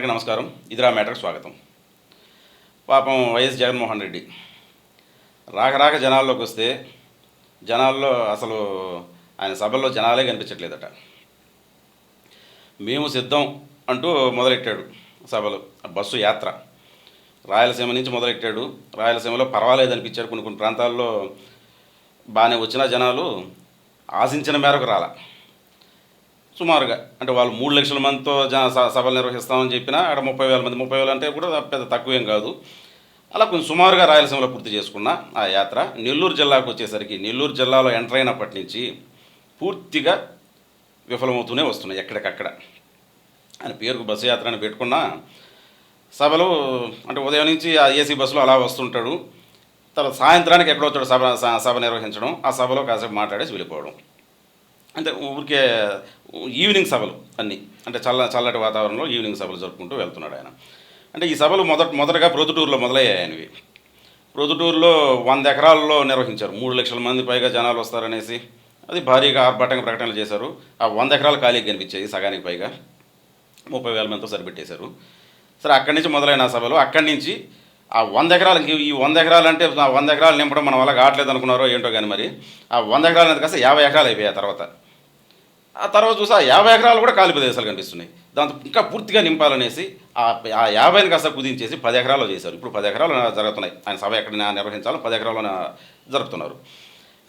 నమస్కారం. ఇదిరా మ్యాటర్కి స్వాగతం. పాపం వైఎస్ జగన్మోహన్ రెడ్డి. రాక రాక జనాల్లోకి వస్తే జనాల్లో అసలు ఆయన సభల్లో జనాలే కనిపించట్లేదట. మేము సిద్ధం అంటూ మొదలెట్టాడు సభలు. బస్సు యాత్ర. రాయలసీమ నుంచి మొదలెట్టాడు. రాయలసీమలో పర్వాలేదు అనిపించాడు కొన్ని కొన్ని ప్రాంతాల్లో బాగానే వచ్చిన జనాలు ఆశించిన మేరకు రాలా. సుమారుగా. అంటే వాళ్ళు మూడు లక్షల మందితో జా స- సభలు నిర్వహిస్తామని చెప్పినా అక్కడ ముప్పై వేల మంది ముప్పై వేలు అంటే కూడా పెద్ద తక్కువేం కాదు. అలా కొంచెం సుమారుగా రాయలసీమలో పూర్తి చేసుకున్న ఆ యాత్ర. నెల్లూరు జిల్లాకు వచ్చేసరికి నెల్లూరు జిల్లాలో ఎంటర్ అయినప్పటి నుంచి పూర్తిగా విఫలమవుతూనే వస్తున్నాయి ఎక్కడికక్కడ. ఆయన పేరుకు బస్సు యాత్ర అని పెట్టుకున్నా సభలు అంటే ఉదయం నుంచి ఆ ఏసీ బస్సులో అలా వస్తుంటాడు. తర్వాత సాయంత్రానికి ఎక్కడో వచ్చాడు సభ స- సభ నిర్వహించడం ఆ సభలో కాసేపు మాట్లాడేసి వెళ్ళిపోవడం. అంటే ఊరికే ఈవినింగ్ సభలు అన్నీ. అంటే చల్ల చల్లటి వాతావరణంలో ఈవినింగ్ సభలు జరుపుకుంటూ వెళ్తున్నాడు ఆయన. అంటే ఈ సభలు మొదట మొదటగా ప్రొద్దుటూరులో మొదలయ్యాయి ఆయనవి. ప్రొద్దుటూరులో వంద ఎకరాల్లో నిర్వహించారు. మూడు లక్షల మంది పైగా జనాలు వస్తారనేసి అది భారీగా ఆర్భాటంగా ప్రకటనలు చేశారు. ఆ వంద ఎకరాలు ఖాళీకి కనిపించాయి సగానికి పైగా. ముప్పై వేల మందితో సరిపెట్టేశారు. సరే అక్కడి నుంచి మొదలైన సభలు. అక్కడి నుంచి ఆ వంద ఎకరాలు ఈ వంద ఎకరాలు అంటే ఆ వంద ఎకరాలు నింపడం మన వల్ల కావట్లేదు అనుకున్నారో ఏంటో కానీ మరి ఆ వంద ఎకరాలు అనేది కాస్త యాభై ఎకరాలు అయిపోయాయి ఆ తర్వాత. ఆ తర్వాత చూసి ఆ యాభై ఎకరాలు కూడా ఖాళీ ప్రదేశాలు కనిపిస్తున్నాయి. దాంతో ఇంకా పూర్తిగా నింపాలనేసి ఆ యాభైని కాస్త కుదించేసి పది ఎకరాలు చేశారు. ఇప్పుడు పది ఎకరాలు జరుగుతున్నాయి. ఆయన సభ ఎక్కడ నిర్వహించాలో పది ఎకరాలు జరుపుతున్నారు.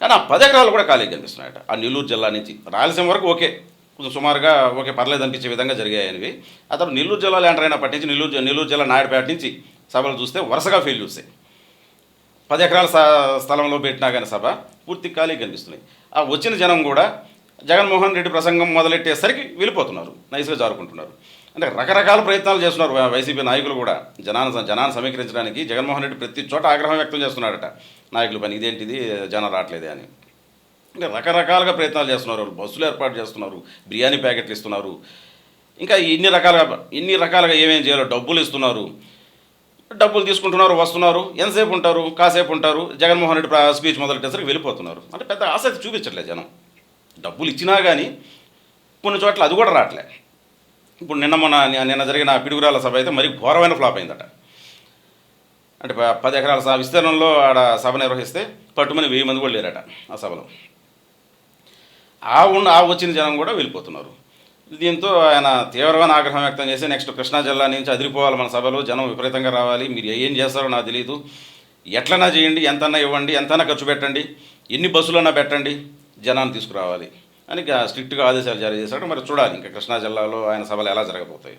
కానీ ఆ పది ఎకరాలు కూడా ఖాళీ కనిపిస్తున్నాయట. ఆ నెల్లూరు జిల్లా నుంచి రాయలసీమ వరకు ఓకే. కొంచెం సుమారుగా ఓకే పర్లేదు అనిపించే విధంగా జరిగాయనివి. ఆ తర్వాత నెల్లూరు జిల్లాలో ఎంటర్ అయినప్పటి నుంచి నెల్లూరు నెల్లూరు జిల్లా నాయుడుపేట నుంచి సభలు చూస్తే వరుసగా ఫెయిల్యూర్సే పది ఎకరాల స్థలంలో పెట్టినా కానీ సభ పూర్తి ఖాళీ కనిపిస్తున్నాయి. ఆ వచ్చిన జనం కూడా జగన్మోహన్ రెడ్డి ప్రసంగం మొదలెట్టేసరికి వెళ్ళిపోతున్నారు. నైస్గా జారుకుంటున్నారు. అంటే రకరకాల ప్రయత్నాలు చేస్తున్నారు వైసీపీ నాయకులు కూడా. జనాన్ని జనాన్ని సమీకరించడానికి జగన్మోహన్ రెడ్డి ప్రతి చోట ఆగ్రహం వ్యక్తం చేస్తున్నాడట నాయకుల పని ఇదేంటిది? జనం రావట్లేదే అని. అంటే రకరకాలుగా ప్రయత్నాలు చేస్తున్నారు. వాళ్ళు బస్సులు ఏర్పాటు చేస్తున్నారు. బిర్యానీ ప్యాకెట్లు ఇస్తున్నారు. ఇంకా ఇన్ని రకాలుగా ఇన్ని రకాలుగా ఏమేం చేయాలో డబ్బులు ఇస్తున్నారు. డబ్బులు తీసుకుంటున్నారు వస్తున్నారు. ఎంతసేపు ఉంటారు? కాసేపు ఉంటారు. జగన్మోహన్ రెడ్డి స్పీచ్ మొదలెట్టేసరికి వెళ్ళిపోతున్నారు. అంటే పెద్ద ఆసక్తి చూపించట్లేదు జనం. డబ్బులు ఇచ్చినా కానీ కొన్ని చోట్ల అది కూడా రావట్లే ఇప్పుడు నిన్న మొన్న నిన్న జరిగిన పిడుగురాల సభ అయితే మరి ఘోరమైన ఫ్లాప్ అయిందట. అంటే పది ఎకరాల విస్తీర్ణంలో ఆడ సభ నిర్వహిస్తే పట్టుమని వెయ్యి మంది కూడా లేరట ఆ సభలో. ఆ ఉన్న ఆ వచ్చిన జనం కూడా వెళ్ళిపోతున్నారు. దీంతో ఆయన తీవ్రమైన ఆగ్రహం వ్యక్తం చేసి నెక్స్ట్ కృష్ణా జిల్లా నుంచి అదిరిపోవాలి మన సభలో జనం విపరీతంగా రావాలి మీరు ఏం చేస్తారో నాకు తెలియదు ఎట్లన్నా చేయండి ఎంతన్నా ఇవ్వండి ఎంతన్నా ఖర్చు పెట్టండి ఎన్ని బస్సులన్నా పెట్టండి జనాన్ని తీసుకురావాలి అని స్ట్రిక్ట్గా ఆదేశాలు జారీ చేశాడు. మరి చూడాలి ఇంకా కృష్ణా జిల్లాలో ఆయన సభలు ఎలా జరగబోతాయి.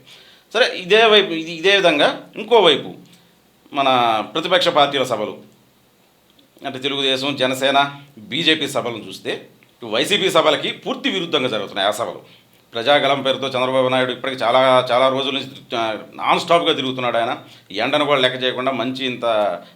సరే ఇదే వైపు ఇది ఇదే విధంగా ఇంకోవైపు మన ప్రతిపక్ష పార్టీల సభలు. అంటే తెలుగుదేశం జనసేన బీజేపీ సభలను చూస్తే ఇటు వైసీపీ సభలకి పూర్తి విరుద్ధంగా జరుగుతున్నాయి ఆ సభలు. ప్రజాగలం పేరుతో చంద్రబాబు నాయుడు ఇప్పటికి చాలా చాలా రోజుల నుంచి నాన్ స్టాప్గా తిరుగుతున్నాడు ఆయన. ఎండను కూడా లెక్క చేయకుండా మంచి ఇంత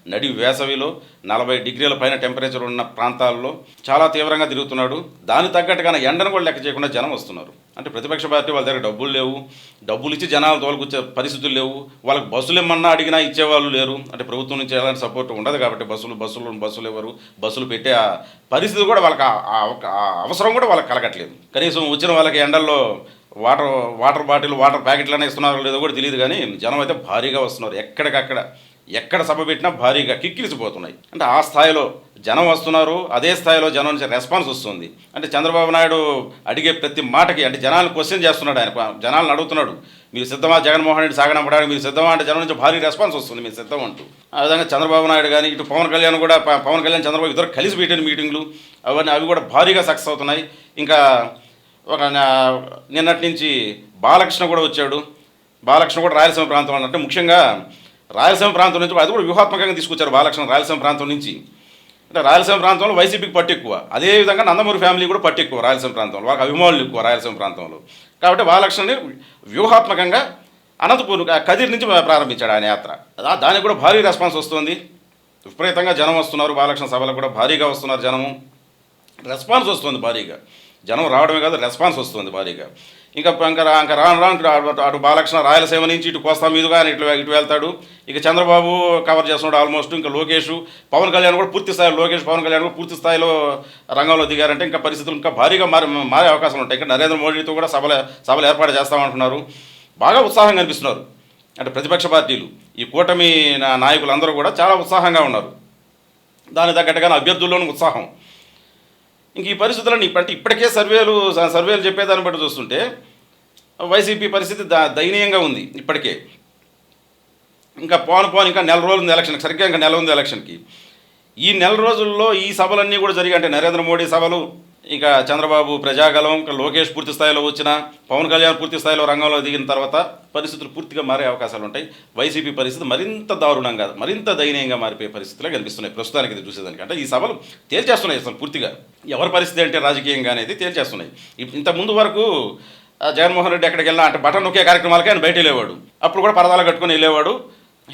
నడి వేసవిలో నలభై డిగ్రీల పైన టెంపరేచర్ ఉన్న ప్రాంతాల్లో చాలా తీవ్రంగా తిరుగుతున్నాడు. దాని తగ్గట్టుగా ఎండను కూడా లెక్క చేయకుండా జనం వస్తున్నారు. అంటే ప్రతిపక్ష పార్టీ వాళ్ళ దగ్గర డబ్బులు లేవు. డబ్బులు ఇచ్చి జనాలు తోలుకొచ్చే పరిస్థితులు లేవు. వాళ్ళకి బస్సులు ఏమన్నా అడిగినా ఇచ్చేవాళ్ళు లేరు. అంటే ప్రభుత్వం నుంచి ఎలాంటి సపోర్ట్ ఉండదు కాబట్టి బస్సులు బస్సులు బస్సులు ఎవరు? బస్సులు పెట్టే పరిస్థితి కూడా వాళ్ళకి అవసరం కూడా వాళ్ళకి కలగట్లేదు. కనీసం వచ్చిన వాళ్ళకి ఎండల్లో వాటర్ వాటర్ బాటిల్ వాటర్ ప్యాకెట్లు ఇస్తున్నారో లేదో కూడా తెలియదు కానీ జనం అయితే భారీగా వస్తున్నారు. ఎక్కడికక్కడ ఎక్కడ సభ పెట్టినా భారీగా కిక్కిరిసిపోతున్నాయి. అంటే ఆ స్థాయిలో జనం వస్తున్నారు అదే స్థాయిలో జనం నుంచి రెస్పాన్స్ వస్తుంది. అంటే చంద్రబాబు నాయుడు అడిగే ప్రతి మాటకి అంటే జనాలను క్వశ్చన్ చేస్తున్నాడు ఆయన జనాలను అడుగుతున్నాడు. మీరు సిద్ధమా? జగన్మోహన్ రెడ్డి సాగనంపడానికి మీరు సిద్ధమా అంటే జనం నుంచి భారీ రెస్పాన్స్ వస్తుంది మీరు సిద్ధం అంటూ. ఆ విధంగా చంద్రబాబు నాయుడు కానీ ఇటు పవన్ కళ్యాణ్ కూడా పవన్ కళ్యాణ్ చంద్రబాబు ఇద్దరు కలిసి పెట్టిన మీటింగ్లు అవన్నీ అవి కూడా భారీగా సక్సెస్ అవుతున్నాయి. ఇంకా ఒక నిన్నటి నుంచి బాలకృష్ణ కూడా వచ్చాడు. బాలకృష్ణ కూడా రాయలసీమ ప్రాంతం అంటే ముఖ్యంగా రాయలసీమ ప్రాంతం నుంచి అది కూడా వ్యూహాత్మకంగా తీసుకొచ్చారు బాలకృష్ణ రాయలసీమ ప్రాంతం నుంచి. అంటే రాయలసీమ ప్రాంతంలో వైసీపీకి పట్టు ఎక్కువ. అదేవిధంగా నందమూరి ఫ్యామిలీ కూడా పట్టు ఎక్కువ రాయలసీమ ప్రాంతంలో. వాళ్ళకి అభిమానులు ఎక్కువ రాయలసీమ ప్రాంతంలో. కాబట్టి బాలకృష్ణని వ్యూహాత్మకంగా అనంతపూర్ కదిరి నుంచి ప్రారంభించాడు ఆయన యాత్ర. దానికి కూడా భారీ రెస్పాన్స్ వస్తుంది. విపరీతంగా జనం వస్తున్నారు బాలకృష్ణ సభలకు కూడా. భారీగా వస్తున్నారు జనము. రెస్పాన్స్ వస్తుంది భారీగా. జనం రావడమే కాదు రెస్పాన్స్ వస్తుంది భారీగా. ఇంకా ఇంకా ఇంకా రాను రాను ఇటు అటు- బాలకృష్ణ రాయలసీమ నుంచి ఇటు కోస్తా మీదుగా ఆయన ఇటు ఇటు వెళ్తాడు. ఇక చంద్రబాబు కవర్ చేస్తున్నాడు ఆల్మోస్ట్ ఇంకా లోకేష్ పవన్ కళ్యాణ్ కూడా పూర్తి స్థాయి లోకేష్ పవన్ కళ్యాణ్ కూడా పూర్తి స్థాయిలో రంగంలో దిగారంటే ఇంకా పరిస్థితులు ఇంకా భారీగా మారి మారే అవకాశాలు ఉంటాయి. ఇంకా నరేంద్ర మోడీతో కూడా సభలు సభలు ఏర్పాటు చేస్తామంటున్నారు. బాగా ఉత్సాహం కనిపిస్తున్నారు అంటే ప్రతిపక్ష పార్టీలు ఈ కూటమి నా- నాయకులందరూ కూడా చాలా ఉత్సాహంగా ఉన్నారు. దాని తగ్గట్టుగానే అభ్యర్థుల్లోనూ ఉత్సాహం. ఇంక ఈ పరిస్థితులను అంటే ఇప్పటికే సర్వేలు సర్వేలు చెప్పేదాన్ని బట్టి చూస్తుంటే వైసీపీ పరిస్థితి ద దయనీయంగా ఉంది ఇప్పటికే. ఇంకా పోను పోను ఇంకా నెల రోజులు ఉంది ఎలక్షన్కి సరిగ్గా ఇంకా నెల ఉంది ఎలక్షన్కి. ఈ నెల రోజుల్లో ఈ సభలన్నీ కూడా జరిగాయి అంటే నరేంద్ర మోడీ సభలు ఇక చంద్రబాబు ప్రజాగలం ఇంకా లోకేష్ పూర్తి స్థాయిలో వచ్చిన పవన్ కళ్యాణ్ పూర్తి స్థాయిలో రంగంలో దిగిన తర్వాత పరిస్థితులు పూర్తిగా మారే అవకాశాలు ఉంటాయి. వైసీపీ పరిస్థితి మరింత దారుణంగా మరింత దయనీయంగా మారిపోయే పరిస్థితులే కనిపిస్తున్నాయి. ప్రస్తుతానికి ఇది చూసేదానికి. అంటే ఈ సభలు తేల్చేస్తున్నాయి అసలు పూర్తిగా. ఎవరి పరిస్థితి అంటే రాజకీయంగా అనేది తేల్చేస్తున్నాయి. ఇంత ముందు వరకు జగన్మోహన్ రెడ్డి ఎక్కడికి వెళ్ళినా అంటే బటన్ నొక్కే కార్యక్రమాలకి ఆయన బయట వెళ్ళేవాడు. అప్పుడు కూడా పరదాలు కట్టుకొని వెళ్ళేవాడు.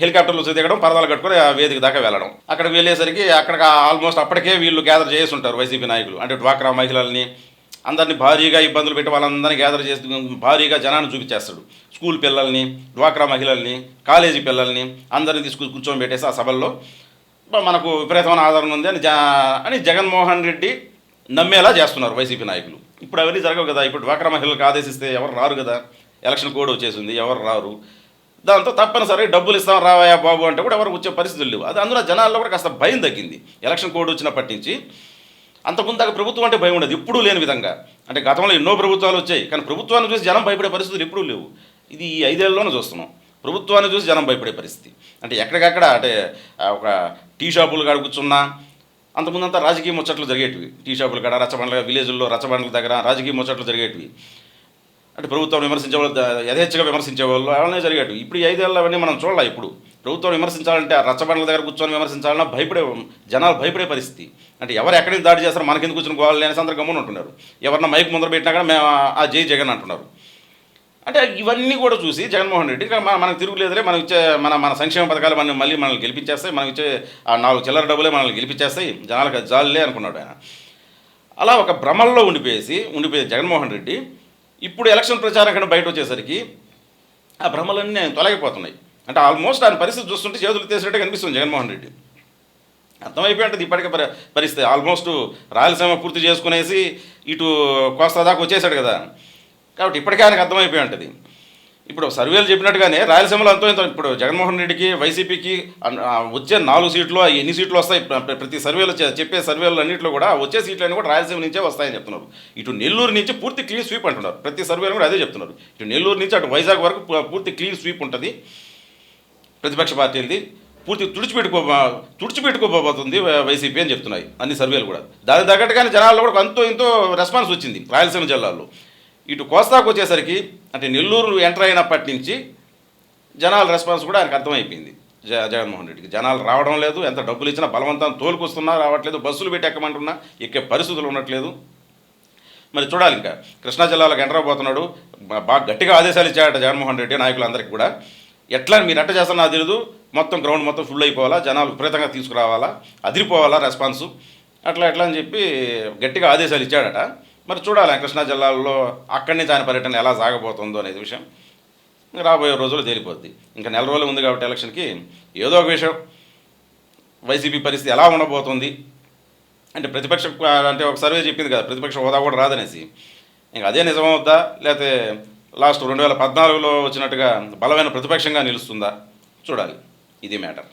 హెలికాప్టర్లు దిగడం పరదాలు కట్టుకొని ఆ వేదిక దాకా వెళ్ళడం. అక్కడికి వెళ్ళేసరికి అక్కడ ఆల్మోస్ట్ అప్పటికే వీళ్ళు గ్యాదర్ చేసి ఉంటారు వైసీపీ నాయకులు. అంటే డ్వాక్రా మహిళల్ని అందరినీ భారీగా ఇబ్బందులు పెట్టి వాళ్ళందరినీ గ్యాదర్ చేసి భారీగా జనాన్ని చూపించేస్తాడు. స్కూల్ పిల్లల్ని డ్వాక్రా మహిళల్ని కాలేజీ పిల్లల్ని అందరిని తీసుకు కూర్చొని పెట్టేసి ఆ సభల్లో మనకు విపరీతమైన ఆదరణ ఉంది అని జా అని జగన్మోహన్ రెడ్డి నమ్మేలా చేస్తున్నారు వైసీపీ నాయకులు. ఇప్పుడు అవన్నీ జరగవు కదా. ఇప్పుడు డ్వాక్రా మహిళలకు ఆదేశిస్తే ఎవరు రారు కదా? ఎలక్షన్ కోడ్ వచ్చేసింది ఎవరు రారు? దాంతో తప్పనిసరి డబ్బులు ఇస్తాం రావాయా బాబు అంటే కూడా ఎవరు వచ్చే పరిస్థితులు లేవు. అది అందులో జనాల్లో కూడా కాస్త భయం తగ్గింది. ఎలక్షన్ కోడ్ వచ్చినప్పటి నుంచి అంతకుముందు దాకా ప్రభుత్వం అంటే భయం ఉండదు ఎప్పుడూ లేని విధంగా. అంటే గతంలో ఎన్నో ప్రభుత్వాలు వచ్చాయి కానీ ప్రభుత్వాన్ని చూసి జనం భయపడే పరిస్థితులు ఎప్పుడూ లేవు. ఇది ఈ ఐదేళ్ళలోనే చూస్తున్నాం. ప్రభుత్వాన్ని చూసి జనం భయపడే పరిస్థితి. అంటే ఎక్కడికక్కడ అంటే ఒక టీ షాపులు కాడ కూర్చున్నా అంతకుముందంతా రాజకీయ ముచ్చట్లు జరిగేటివి. టీ షాపుల కాడ రచ్చబండ్ల విలేజ్లో రచ్చబండ్ల దగ్గర రాజకీయ ముచ్చట్లు జరిగేటివి. అంటే ప్రభుత్వం విమర్శించే వాళ్ళు యథేచ్ఛగా విమర్శించే వాళ్ళు అలానే జరిగాడు ఇప్పుడు ఈ ఐదేళ్ళు అవన్నీ మనం చూడాలి ఇప్పుడు. ప్రభుత్వం విమర్శించాలంటే ఆ రచ్చబండల దగ్గర కూర్చొని విమర్శించాలన్నా భయపడే జనాలు భయపడే పరిస్థితి. అంటే ఎవరు ఎక్కడికి దాడి చేస్తారో మనకెందుకు కూర్చొని గోవాలి లేని అందరూ గమ్మున ఉంటున్నారు. ఎవరన్నా మైక్ ముందర పెట్టినా కూడా మేము ఆ- జై జగన్ అంటున్నారు. అంటే ఇవన్నీ కూడా చూసి జగన్మోహన్ రెడ్డి మన- మనకు తిరుగులేదులే మనం ఇచ్చే మన మన సంక్షేమ పథకాలు మనం మళ్ళీ మనల్ని గెలిపించేస్తాయి మనం ఇచ్చే ఆ నాలుగు చిల్లర డబ్బులే మనల్ని గెలిపించేస్తాయి జనాలకు జాలులే అనుకున్నాడు ఆయన. అలా ఒక భ్రమల్లో ఉండిపోయేసి ఉండిపోయే జగన్మోహన్ రెడ్డి. ఇప్పుడు ఎలక్షన్ ప్రచారం కన్నా బయట వచ్చేసరికి ఆ భ్రమలన్నీ తొలగిపోతున్నాయి. అంటే ఆల్మోస్ట్ ఆయన పరిస్థితి చూస్తుంటే చేతులు తీసినట్టే కనిపిస్తుంది జగన్మోహన్ రెడ్డి. అర్థమైపోయి ఉంటుంది ఇప్పటికే పరి పరిస్థితి. ఆల్మోస్ట్ రాయలసీమ పూర్తి చేసుకునేసి ఇటు కోస్తా దాకా వచ్చేసాడు కదా. కాబట్టి ఇప్పటికే ఆయనకు అర్థమైపోయి ఉంటుంది. ఇప్పుడు సర్వేలు చెప్పినట్టుగానే రాయలసీమలో అంతో ఇంత ఇప్పుడు జగన్మోహన్ రెడ్డికి వైసీపీకి వచ్చే నాలుగు సీట్లు ఎన్ని సీట్లు వస్తాయి? ప్రతి సర్వేలో చెప్పే సర్వేలు అన్నింటిలో కూడా వచ్చే సీట్లు కూడా రాయలసీమ నుంచే వస్తాయని చెప్తున్నారు. ఇటు నెల్లూరు నుంచి పూర్తి క్లీన్ స్వీప్ అంటున్నారు. ప్రతి సర్వేలు కూడా అదే చెప్తున్నారు. ఇటు నెల్లూరు నుంచి అటు వైజాగ్ వరకు పూర్తి క్లీన్ స్వీప్ ఉంటుంది. ప్రతిపక్ష పార్టీలది. పూర్తి తుడిచిపెట్టుకో తుడిచిపెట్టుకోబోతుంది వైసీపీ అని చెప్తున్నాయి. అన్ని సర్వేలు కూడా. దానికి తగ్గట్టుగానే జనాల్లో కూడా అంతో ఇంతో రెస్పాన్స్ వచ్చింది రాయలసీమ జిల్లాల్లో ఇటు కోస్తాకు వచ్చేసరికి అంటే నెల్లూరు ఎంటర్ అయినప్పటి నుంచి జనాల రెస్పాన్స్ కూడా ఆయనకు అర్థమైపోయింది. జ జగన్మోహన్ రెడ్డికి. జనాలు రావడం లేదు ఎంత డబ్బులు ఇచ్చినా బలవంతం తోలుకొస్తున్నా రావట్లేదు బస్సులు పెట్టి ఎక్కమంటున్నా ఎక్కే పరిస్థితులు ఉండట్లేదు. మరి చూడాలి ఇంకా. కృష్ణా జిల్లాలోకి ఎంటర్ అవబోతున్నాడు. బాగా గట్టిగా ఆదేశాలు ఇచ్చాడట జగన్మోహన్ రెడ్డి నాయకులందరికీ కూడా. ఎట్లా మీరు ఎట్ట చేస్తారో నాకు తెలియదు మొత్తం గ్రౌండ్ మొత్తం ఫుల్ అయిపోవాలా జనాలు విపరీతంగా తీసుకురావాలా అదిరిపోవాలా రెస్పాన్సు. అట్లా ఎట్లా అని చెప్పి గట్టిగా ఆదేశాలు ఇచ్చాడట. మరి చూడాలి కృష్ణా జిల్లాలో అక్కడి నుంచి ఆయన పర్యటన ఎలా సాగబోతుందో అనేది విషయం. రాబోయే రోజుల్లో తేలిపోద్ది. ఇంకా నెల రోజులు ఉంది కాబట్టి ఎలక్షన్కి ఏదో ఒక విషయం. వైసీపీ పరిస్థితి ఎలా ఉండబోతుంది? అంటే ప్రతిపక్ష అంటే ఒక సర్వే చెప్పింది కదా ప్రతిపక్ష హోదా కూడా రాదనేసి. ఇంకా అదే నిజమవుద్దా? లేకపోతే లాస్ట్ రెండు వేల పద్నాలుగులో వచ్చినట్టుగా బలమైన ప్రతిపక్షంగా నిలుస్తుందా? చూడాలి. ఇది మ్యాటర్.